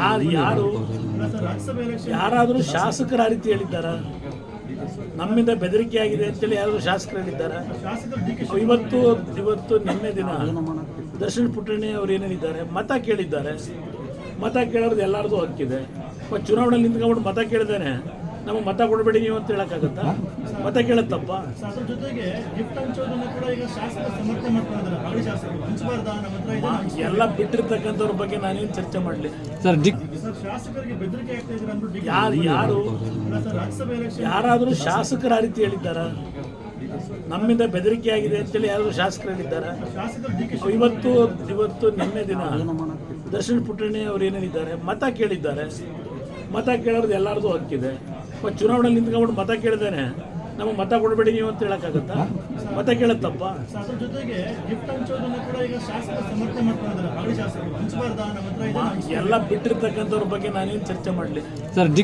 ಯಾರು ಯಾರು ಯಾರಾದರೂ ಶಾಸಕರ ಆ ರೀತಿ ಹೇಳಿದ್ದಾರ? ನಮ್ಮಿಂದ ಬೆದರಿಕೆ ಆಗಿದೆ ಅಂತೇಳಿ ಯಾರಾದರೂ ಶಾಸಕರು ಹೇಳಿದ್ದಾರ? ಇವತ್ತು ಇವತ್ತು ನಿನ್ನೆ ದಿನ ದರ್ಶನ್ ಪುಟ್ಟಣಿ ಅವ್ರು ಏನೇನಿದ್ದಾರೆ? ಮತ ಕೇಳಿದ್ದಾರೆ. ಮತ ಕೇಳೋದು ಎಲ್ಲರದು ಹಕ್ಕಿದೆ. ಚುನಾವಣೆ ಚುನಾವಣೆಯಲ್ಲಿ ನಿಂತ್ಕೊಂಡ್ಬಿಟ್ಟು ಮತ ಕೇಳಿದಾನೆ. ನಮಗೆ ಮತ ಕೊಡಬೇಡಿ ನೀವು ಅಂತ ಹೇಳಕ್ಕಾಗತ್ತಾ? ಮತ ಕೇಳತ್ತಪ್ಪ. ಅದ್ರ ಜೊತೆಗೆ ಗಿಫ್ಟ್ ಹಂಚೋದನ್ನ ಕೂಡ ಈಗ ಶಾಸಕರು ಸಮರ್ಥನೆ ಮಾಡ್ಕೊಂಡಿದ್ದಾರೆ ಹಾಲಿ ಶಾಸಕರು. ಹಂಚಬಾರ್ದಾ ನಮ್ಮ ಹತ್ರ ಇದೆ ಎಲ್ಲ ಬಿಟ್ಟಿರ್ತಕ್ಕಂಥವ್ರ ಬಗ್ಗೆ ನಾನೇನು ಚರ್ಚೆ ಮಾಡಲಿ? ಸರ್ ಶಾಸಕರಿಗೆ ಬೆದರಿಕೆ ಆಗ್ತಾ ಇದ್ದಾರೆ ಅಂದ್ಬಿಟ್ಟು ಯಾರು ಯಾರು? ಸರ್ ರಾಜ್ಯಸಭೆ ಎಲೆಕ್ಷನ್ ಯಾರಾದರೂ ಶಾಸಕರ ಆ ರೀತಿ ಹೇಳಿದ್ದಾರ? ನಮ್ಮಿಂದ ಬೆದರಿಕೆ ಆಗಿದೆ ಅಂತೇಳಿ ಯಾರಾದರೂ ಶಾಸಕರು ಹೇಳಿದ್ದಾರ? ಇವತ್ತು ಇವತ್ತು ನಿನ್ನೆ ದಿನ ದರ್ಶನ್ ಪುಟ್ಟಣಿ ಅವ್ರು ಏನೇನಿದ್ದಾರೆ ಮತ ಕೇಳಿದ್ದಾರೆ. ಮತ ಕೇಳೋದು ಎಲ್ಲರದು ಹಕ್ಕಿದೆ. ಚುನಾವಣೆಯಲ್ಲಿ ನಿಂತ್ಕೊಂಡು ಮತ ಕೇಳಿದಾನೆ ನಮಗೆ ಮತ ಕೊಡಬೇಡಿ ನೀವು ಅಂತ ಹೇಳಕ್ಕಾಗತ್ತಾ? ಮತ ಕೇಳತ್ತಪ್ಪ. ಎಲ್ಲ ಬಿಟ್ಟಿರ್ತಕ್ಕಂಥವ್ರ ಬಗ್ಗೆ ನಾನೇನು ಚರ್ಚೆ ಮಾಡಲಿ? Sir D